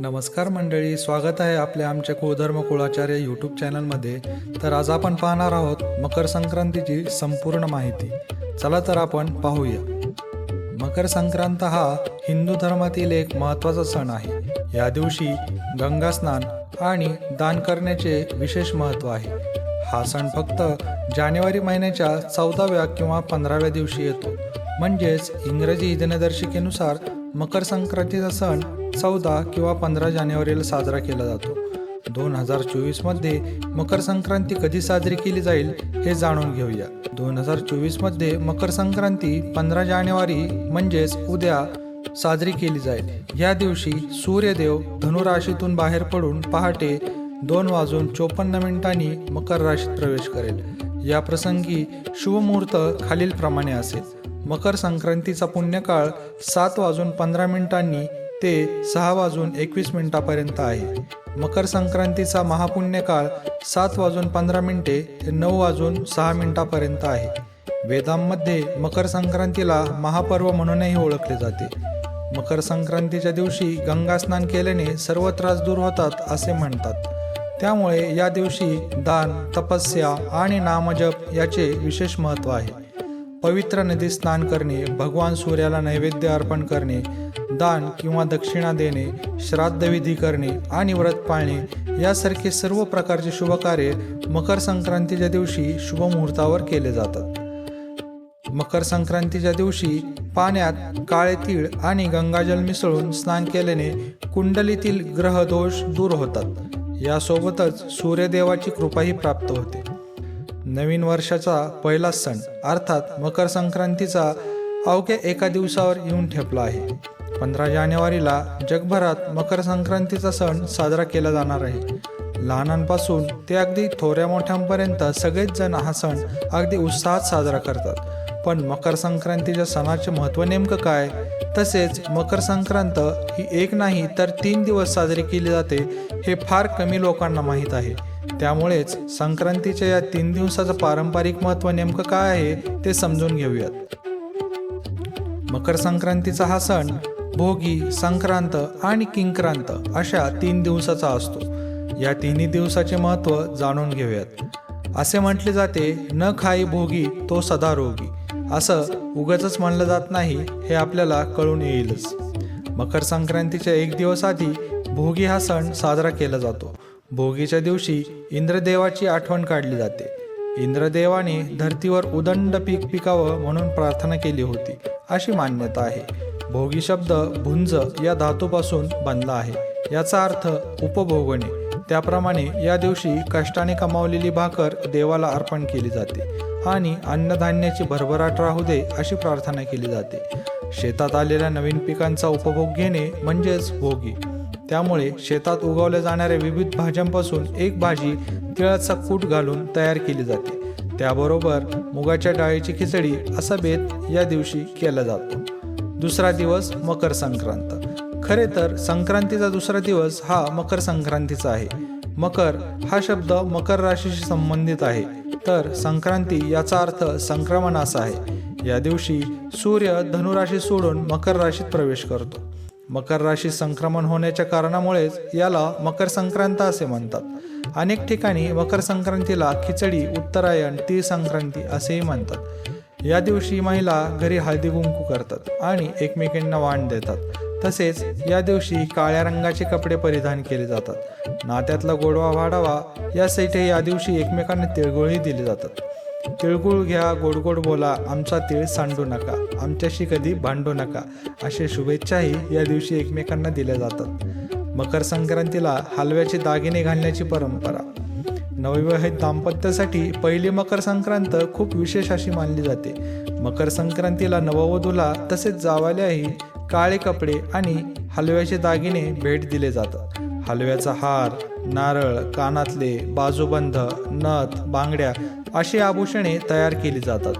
नमस्कार मंडळी स्वागत आहे आपल्या आमच्या कुळधर्म कुळाचार्य यूट्यूब चॅनलमध्ये तर आज आपण पाहणार आहोत मकर संक्रांतीची संपूर्ण माहिती. चला तर आपण पाहूया. मकर संक्रांत हा हिंदू धर्मातील एक महत्त्वाचा सण आहे. या दिवशी गंगा स्नान आणि दान करण्याचे विशेष महत्त्व आहे. हा सण फक्त जानेवारी महिन्याच्या चौदाव्या किंवा पंधराव्या दिवशी येतो. म्हणजेच इंग्रजी दिनदर्शिकेनुसार मकर संक्रांतीचा सण चौदा किंवा पंधरा जानेवारीला साजरा केला जातो. दोन हजार चोवीसमध्ये मकर संक्रांती कधी साजरी केली जाईल हे जाणून घेऊया. दोन हजार चोवीसमध्ये मकर संक्रांती पंधरा जानेवारी म्हणजेच उद्या साजरी केली जाईल. या दिवशी सूर्यदेव धनुराशीतून बाहेर पडून पहाटे दोन वाजून चोपन्न मिनिटांनी मकर राशीत प्रवेश करेल. या प्रसंगी शुभमुहूर्त खालीलप्रमाणे असेल. मकर संक्रांतीचा पुण्यकाळ सात वाजून पंधरा मिनिटांनी ते सहा वाजून एकवीस मिनिटापर्यंत आहे. मकर संक्रांतीचा महापुण्यकाळ सात वाजून पंधरा मिनिटे ते नऊ वाजून सहा मिनिटापर्यंत आहे. वेदांमध्ये मकर संक्रांतीला महापर्व म्हणूनही ओळखले जाते. मकर संक्रांतीच्या दिवशी गंगा स्नान केल्याने सर्व त्रास दूर होतात असे म्हणतात. त्यामुळे या दिवशी दान तपस्या आणि नामजप याचे विशेष महत्त्व आहे. पवित्र नदीत स्नान करणे भगवान सूर्याला नैवेद्य अर्पण करणे दान किंवा दक्षिणा देणे श्राद्धविधी करणे आणि व्रत पाळणे यासारखे सर्व प्रकारचे शुभकार्य मकर संक्रांतीच्या दिवशी शुभ मुहूर्तावर केले जातात. मकर संक्रांतीच्या दिवशी पाण्यात काळे तीळ आणि गंगाजल मिसळून स्नान केल्याने कुंडलीतील ग्रह दोष दूर होतात. यासोबतच सूर्यदेवाची कृपाही प्राप्त होते. नवीन वर्षाचा पहिला सण अर्थात मकर संक्रांतीचा अवघ्या एका दिवसावर येऊन ठेपला आहे. पंधरा जानेवारीला जगभरात मकर संक्रांतीचा सण साजरा केला जाणार आहे. लहानांपासून ते अगदी थोड्या मोठ्यांपर्यंत सगळेच जण हा सण अगदी उत्साहात साजरा करतात. पण मकर संक्रांतीच्या सणाचे महत्त्व नेमकं काय? तसेच मकर संक्रांत ही एक नाही तर तीन दिवस साजरी केली जाते हे फार कमी लोकांना माहीत आहे. त्यामुळेच संक्रांतीच्या या तीन दिवसाचं पारंपरिक महत्त्व नेमकं काय आहे ते समजून घेऊयात. मकर संक्रांतीचा हा सण भोगी संक्रांत आणि किंक्रांत अशा तीन दिवसाचा असतो. या तिन्ही दिवसाचे महत्त्व जाणून घेऊयात. असे म्हटले जाते न खाई भोगी तो सदा रोगी. असं उगाच म्हणलं जात नाही हे आपल्याला कळून येईलच. मकर संक्रांतीच्या एक दिवस आधी भोगी हा सण साजरा केला जातो. भोगीच्या दिवशी इंद्रदेवाची आठवण काढली जाते. इंद्रदेवाने धर्तीवर उदंड पीक पिकावं म्हणून प्रार्थना केली होती. अशी मान्यता आहे. भोगी शब्द भुंज या धातूपासून बनला आहे. याचा अर्थ उपभोगणे. त्याप्रमाणे या दिवशी कष्टाने कमावलेली भाकर देवाला अर्पण केली जाते. आणि अन्नधान्याची भरभराट राहू दे अशी प्रार्थना केली जाते. शेतात आलेल्या नवीन पिकांचा उपभोग घेणे म्हणजेच भोगी. त्यामुळे शेतात उगवल्या जाणाऱ्या विविध भाज्यांपासून एक भाजी तिळाचा कूट घालून तयार केली जाते. त्याबरोबर मुगाच्या डाळीची खिचडी असा बेत या दिवशी केला जातो. दुसरा दिवस मकर संक्रांत. खरे तर संक्रांतीचा दुसरा दिवस हा मकर संक्रांतीचा आहे. मकर हा शब्द मकर राशीशी संबंधित आहे. तर संक्रांती याचा अर्थ संक्रमण असा आहे. या दिवशी सूर्य धनुराशी सोडून मकर राशीत प्रवेश करतो. मकर राशी संक्रमण होण्याच्या कारणामुळेच याला मकर संक्रांत असे म्हणतात. अनेक ठिकाणी मकर संक्रांतीला खिचडी उत्तरायण ती संक्रांती असेही म्हणतात. या दिवशी महिला घरी हळदी कुंकू करतात आणि एकमेकींना वाण देतात. तसेच या दिवशी काळ्या रंगाचे कपडे परिधान केले जातात. नात्यातला गोडवा वाढावा यासाठी या दिवशी एकमेकांना तिळगुळही दिले जातात. तिळगुळ घ्या गोड गोड बोला आमचा तिळ सांडू नका आमच्याशी कधी भांडू नका असे शुभेच्छाही या दिवशी एकमेकांना दिल्या जातात. मकर संक्रांतीला हलव्याचे दागिने घालण्याची परंपरा. नवविवाहित दाम्पत्यासाठी पहिली मकर संक्रांत खूप विशेष अशी मानली जाते. मकर संक्रांतीला नववधूला तसेच जावाल्याही काळे कपडे आणि हलव्याचे दागिने भेट दिले जातात. हलव्याचा हार नारळ कानातले बाजूबंध नथ बांगड्या अशी आभूषणे तयार केली जातात.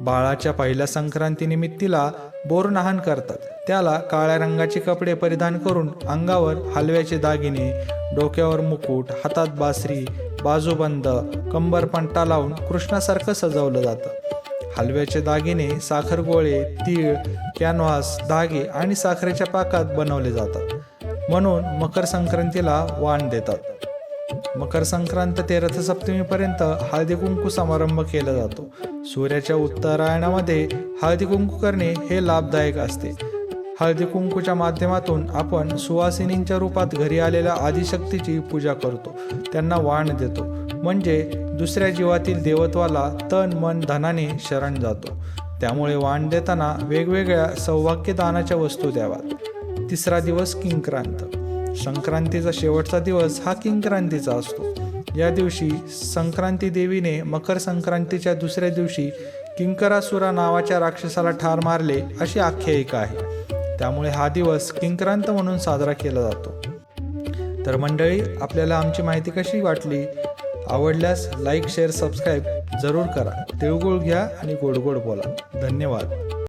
बाळाच्या पहिल्या संक्रांतीनिमित्तीला बोरनहान करतात. त्याला काळ्या रंगाचे कपडे परिधान करून अंगावर हलव्याचे दागिने डोक्यावर मुकुट हातात बासरी बाजूबंद कंबरपंटा लावून कृष्णासारखं सजवलं जातं. हलव्याचे दागिने साखर गोळे तीळ कॅनव्हास धागे आणि साखरेच्या पाकात बनवले जातात. म्हणून मकर संक्रांतीला वाण देतात. मकर संक्रांत ते रथसप्तमीपर्यंत हळदी कुंकू समारंभ केला जातो. सूर्याच्या उत्तरायणामध्ये हळदी कुंकू करणे हे लाभदायक असते. हळदी कुंकूच्या माध्यमातून आपण सुवासिनींच्या रूपात घरी आलेल्या आदिशक्तीची पूजा करतो. त्यांना वाण देतो. म्हणजे दुसऱ्या जीवातील देवत्वाला तन मन धनाने शरण जातो. त्यामुळे वाण देताना वेगवेगळ्या सौभाग्यदानाच्या वस्तू द्याव्यात. तिसरा दिवस किंक्रांत. संक्रांतीचा शेवटचा दिवस हा किंक्रांतीचा असतो. या दिवशी संक्रांती देवीने मकर संक्रांतीच्या दुसऱ्या दिवशी किंकरासुरा नावाच्या राक्षसाला ठार मारले अशी आख्यायिका आहे. त्यामुळे हा दिवस किंक्रांत म्हणून साजरा केला जातो. तर मंडळी आपल्याला आमची माहिती कशी वाटली? आवडल्यास लाईक शेअर सबस्क्राईब जरूर करा. तिळगुळ घ्या आणि गोड गोड बोला. धन्यवाद.